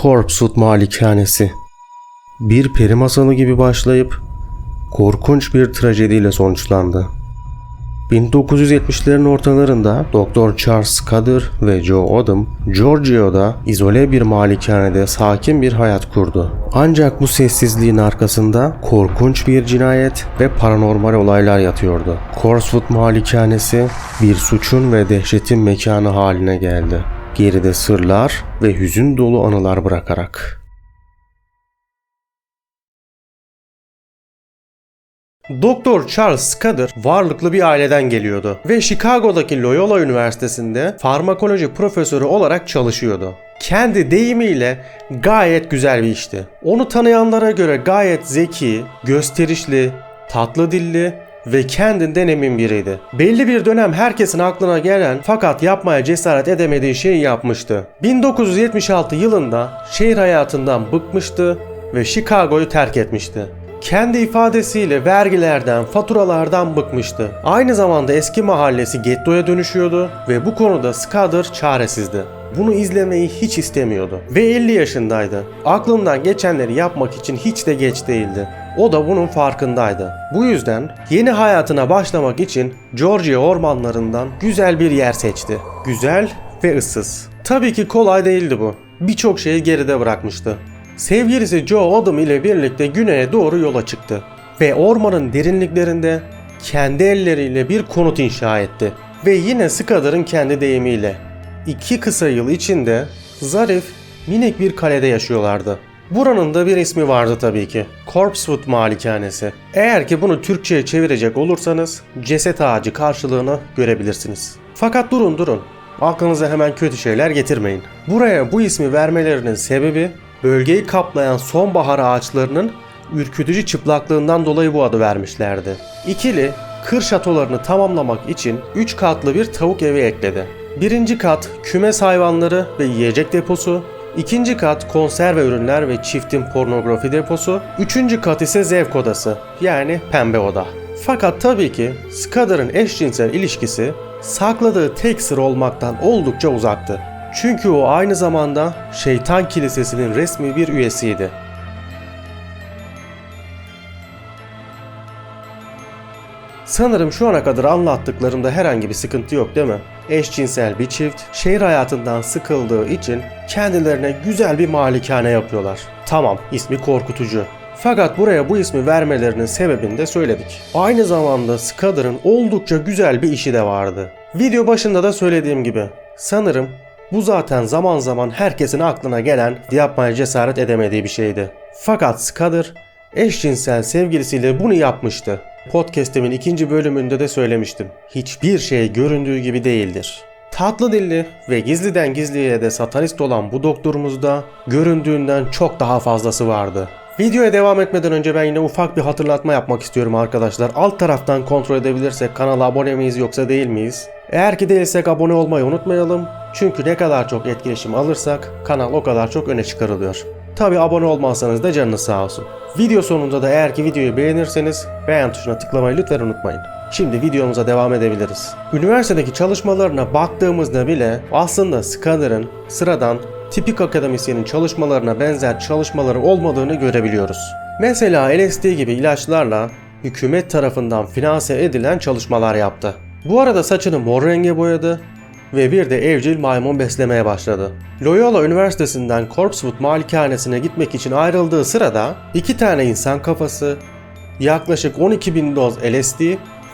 Corpsewood Malikanesi Bir peri masalı gibi başlayıp korkunç bir trajediyle sonuçlandı. 1970'lerin ortalarında Dr. Charles Scudder ve Joe Odom, Georgia'da izole bir malikanede sakin bir hayat kurdu. Ancak bu sessizliğin arkasında korkunç bir cinayet ve paranormal olaylar yatıyordu. Corpsewood Malikanesi bir suçun ve dehşetin mekanı haline geldi. Geride sırlar ve hüzün dolu anılar bırakarak. Doktor Charles Scudder varlıklı bir aileden geliyordu ve Chicago'daki Loyola Üniversitesi'nde farmakoloji profesörü olarak çalışıyordu. Kendi deyimiyle gayet güzel bir işti. Onu tanıyanlara göre gayet zeki, gösterişli, tatlı dilli ve kendinden emin biriydi. Belli bir dönem herkesin aklına gelen fakat yapmaya cesaret edemediği şeyi yapmıştı. 1976 yılında şehir hayatından bıkmıştı ve Chicago'yu terk etmişti. Kendi ifadesiyle vergilerden, faturalardan bıkmıştı. Aynı zamanda eski mahallesi gettoya dönüşüyordu ve bu konuda Scudder çaresizdi. Bunu izlemeyi hiç istemiyordu ve 50 yaşındaydı. Aklından geçenleri yapmak için hiç de geç değildi. O da bunun farkındaydı. Bu yüzden yeni hayatına başlamak için Georgia ormanlarından güzel bir yer seçti. Güzel ve ıssız. Tabii ki kolay değildi bu. Birçok şeyi geride bırakmıştı. Sevgilisi Joe Odom ile birlikte güneye doğru yola çıktı ve ormanın derinliklerinde kendi elleriyle bir konut inşa etti. Ve yine Scudder'ın kendi deyimiyle iki kısa yıl içinde zarif, minik bir kalede yaşıyorlardı. Buranın da bir ismi vardı tabii ki. Corpsewood Malikanesi. Eğer ki bunu Türkçe'ye çevirecek olursanız ceset ağacı karşılığını görebilirsiniz. Fakat durun durun. Aklınıza hemen kötü şeyler getirmeyin. Buraya bu ismi vermelerinin sebebi bölgeyi kaplayan sonbahar ağaçlarının ürkütücü çıplaklığından dolayı bu adı vermişlerdi. İkili kır şatolarını tamamlamak için 3 katlı bir tavuk evi ekledi. Birinci kat kümes hayvanları ve yiyecek deposu, ikinci kat konserve ürünler ve çiftin pornografi deposu, üçüncü kat ise zevk odası yani pembe oda. Fakat tabii ki Scudder'ın eşcinsel ilişkisi sakladığı tek sır olmaktan oldukça uzaktı. Çünkü o aynı zamanda Şeytan Kilisesi'nin resmi bir üyesiydi. Sanırım şu ana kadar anlattıklarımda herhangi bir sıkıntı yok değil mi? Eşcinsel bir çift şehir hayatından sıkıldığı için kendilerine güzel bir malikane yapıyorlar. Tamam ismi korkutucu. Fakat buraya bu ismi vermelerinin sebebini de söyledik. Aynı zamanda Scudder'ın oldukça güzel bir işi de vardı. Video başında da söylediğim gibi sanırım bu zaten zaman zaman herkesin aklına gelen yapmaya cesaret edemediği bir şeydi. Fakat Scudder eşcinsel sevgilisiyle bunu yapmıştı. Podcast'imin ikinci bölümünde de söylemiştim. Hiçbir şey göründüğü gibi değildir. Tatlı dilli ve gizliden gizliye de satanist olan bu doktorumuzda göründüğünden çok daha fazlası vardı. Videoya devam etmeden önce ben yine ufak bir hatırlatma yapmak istiyorum arkadaşlar. Alt taraftan kontrol edebilirsek kanala abone miyiz yoksa değil miyiz? Eğer ki değilsek abone olmayı unutmayalım. Çünkü ne kadar çok etkileşim alırsak kanal o kadar çok öne çıkarılıyor. Tabi abone olmazsanız da canınız sağ olsun. Video sonunda da eğer ki videoyu beğenirseniz beğen tuşuna tıklamayı lütfen unutmayın. Şimdi videomuza devam edebiliriz. Üniversitedeki çalışmalarına baktığımızda bile aslında Scudder'ın sıradan tipik akademisyenin çalışmalarına benzer çalışmaları olmadığını görebiliyoruz. Mesela LSD gibi ilaçlarla hükümet tarafından finanse edilen çalışmalar yaptı. Bu arada saçını mor renge boyadı ve bir de evcil maymun beslemeye başladı. Loyola Üniversitesi'nden Corpsewood malikanesine gitmek için ayrıldığı sırada iki tane insan kafası, yaklaşık 12 bin doz LSD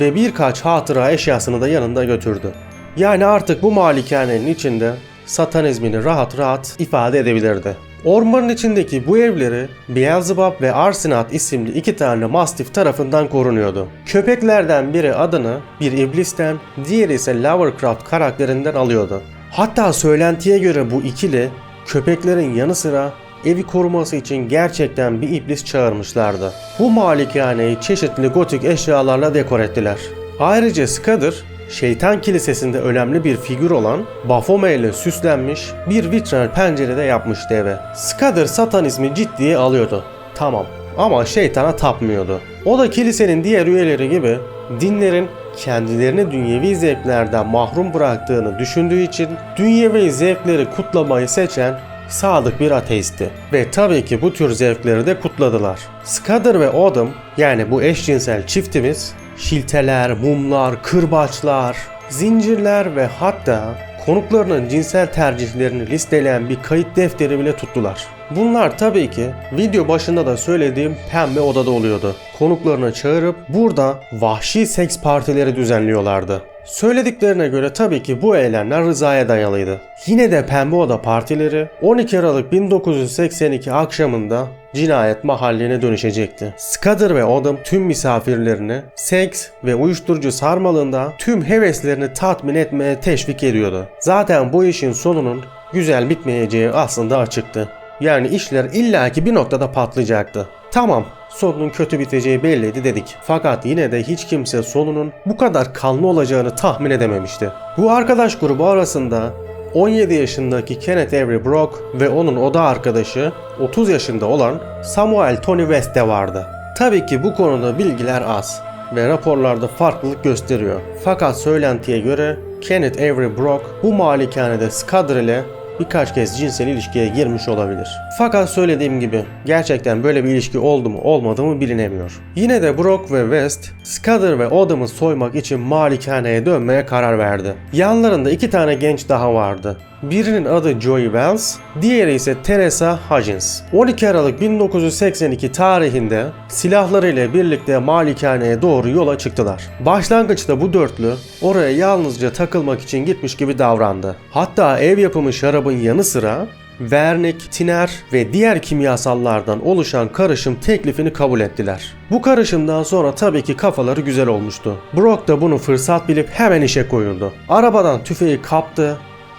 ve birkaç hatıra eşyasını da yanında götürdü. Yani artık bu malikanenin içinde satanizmini rahat rahat ifade edebilirdi. Ormanın içindeki bu evleri Beelzebub ve Arsinat isimli iki tane mastif tarafından korunuyordu. Köpeklerden biri adını bir iblisten, diğeri ise Lovecraft karakterinden alıyordu. Hatta söylentiye göre bu ikili köpeklerin yanı sıra evi koruması için gerçekten bir iblis çağırmışlardı. Bu malikaneyi çeşitli gotik eşyalarla dekor ettiler. Ayrıca Scudder Şeytan Kilisesi'nde önemli bir figür olan Baphomet ile süslenmiş bir vitrin pencerede yapmıştı eve. Scudder satanizmi ciddiye alıyordu. Tamam ama şeytana tapmıyordu. O da kilisenin diğer üyeleri gibi dinlerin kendilerini dünyevi zevklerden mahrum bıraktığını düşündüğü için dünyevi zevkleri kutlamayı seçen sadık bir ateisti. Ve tabii ki bu tür zevkleri de kutladılar. Scudder ve Odom yani bu eşcinsel çiftimiz şilteler, mumlar, kırbaçlar, zincirler ve hatta konuklarının cinsel tercihlerini listeleyen bir kayıt defteri bile tuttular. Bunlar tabii ki video başında da söylediğim pembe odada oluyordu. Konuklarını çağırıp burada vahşi seks partileri düzenliyorlardı. Söylediklerine göre tabii ki bu eylemler rızaya dayalıydı. Yine de Pembe Oda partileri 12 Aralık 1982 akşamında cinayet mahalline dönüşecekti. Scudder ve Odom tüm misafirlerini seks ve uyuşturucu sarmalında tüm heveslerini tatmin etmeye teşvik ediyordu. Zaten bu işin sonunun güzel bitmeyeceği aslında açıktı. Yani işler illaki bir noktada patlayacaktı. Tamam, sonunun kötü biteceği belliydi dedik. Fakat yine de hiç kimse sonunun bu kadar kanlı olacağını tahmin edememişti. Bu arkadaş grubu arasında 17 yaşındaki Kenneth Avery Brock ve onun oda arkadaşı 30 yaşında olan Samuel Tony West de vardı. Tabii ki bu konuda bilgiler az ve raporlarda farklılık gösteriyor. Fakat söylentiye göre Kenneth Avery Brock bu malikanede Scudder ile birkaç kez cinsel ilişkiye girmiş olabilir. Fakat söylediğim gibi gerçekten böyle bir ilişki oldu mu olmadı mı bilinemiyor. Yine de Brock ve West Scudder ve Odom'u soymak için malikaneye dönmeye karar verdi. Yanlarında iki tane genç daha vardı. Birinin adı Joey Wells, diğeri ise Teresa Hudgens. 12 Aralık 1982 tarihinde silahlarıyla birlikte malikaneye doğru yola çıktılar. Başlangıçta bu dörtlü oraya yalnızca takılmak için gitmiş gibi davrandı. Hatta ev yapımı şarabın yanı sıra vernik, tiner ve diğer kimyasallardan oluşan karışım teklifini kabul ettiler. Bu karışımdan sonra tabii ki kafaları güzel olmuştu. Brock da bunu fırsat bilip hemen işe koyuldu. Arabadan tüfeği kaptı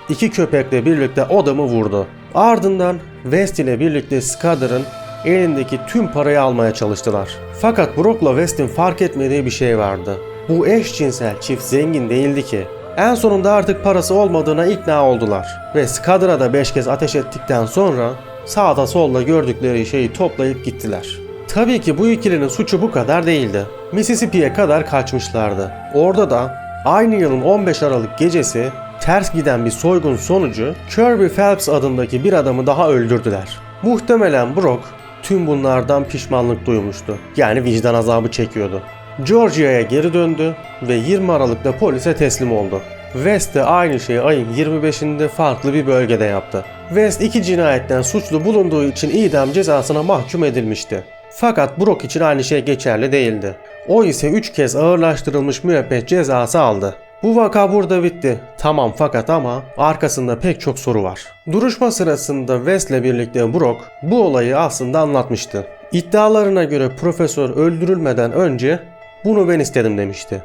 İki köpekle birlikte adamı vurdu. Ardından West ile birlikte Scudder'ın elindeki tüm parayı almaya çalıştılar. Fakat Brock'la West'in fark etmediği bir şey vardı. Bu eşcinsel çift zengin değildi ki. En sonunda artık parası olmadığına ikna oldular. Ve Scudder'a da 5 kez ateş ettikten sonra sağda solda gördükleri şeyi toplayıp gittiler. Tabii ki bu ikilinin suçu bu kadar değildi. Mississippi'ye kadar kaçmışlardı. Orada da aynı yılın 15 Aralık gecesi ters giden bir soygun sonucu Kirby Phelps adındaki bir adamı daha öldürdüler. Muhtemelen Brock tüm bunlardan pişmanlık duymuştu. Yani vicdan azabı çekiyordu. Georgia'ya geri döndü ve 20 Aralık'ta polise teslim oldu. West de aynı şeyi ayın 25'inde farklı bir bölgede yaptı. West iki cinayetten suçlu bulunduğu için idam cezasına mahkum edilmişti. Fakat Brock için aynı şey geçerli değildi. O ise 3 kez ağırlaştırılmış müebbet cezası aldı. Bu vaka burada bitti. Tamam fakat ama arkasında pek çok soru var. Duruşma sırasında West'le birlikte Brock bu olayı aslında anlatmıştı. İddialarına göre profesör öldürülmeden önce bunu ben istedim demişti.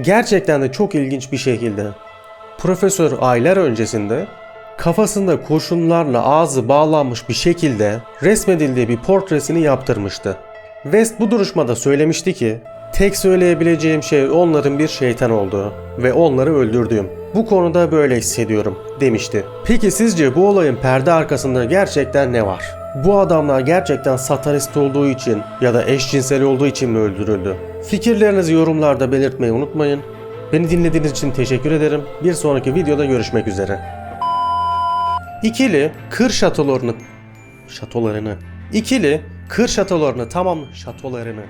Gerçekten de çok ilginç bir şekilde profesör aylar öncesinde kafasında kurşunlarla ağzı bağlanmış bir şekilde resmedildiği bir portresini yaptırmıştı. West bu duruşmada söylemişti ki Tek söyleyebileceğim şey onların bir şeytan olduğu ve onları öldürdüğüm. Bu konuda böyle hissediyorum demişti. Peki sizce bu olayın perde arkasında gerçekten ne var? Bu adamlar gerçekten satanist olduğu için ya da eşcinsel olduğu için mi öldürüldü? Fikirlerinizi yorumlarda belirtmeyi unutmayın. Beni dinlediğiniz için teşekkür ederim. Bir sonraki videoda görüşmek üzere. İkili kır şatolarını şatolarını İkili kır şatolarını tamam şatolarını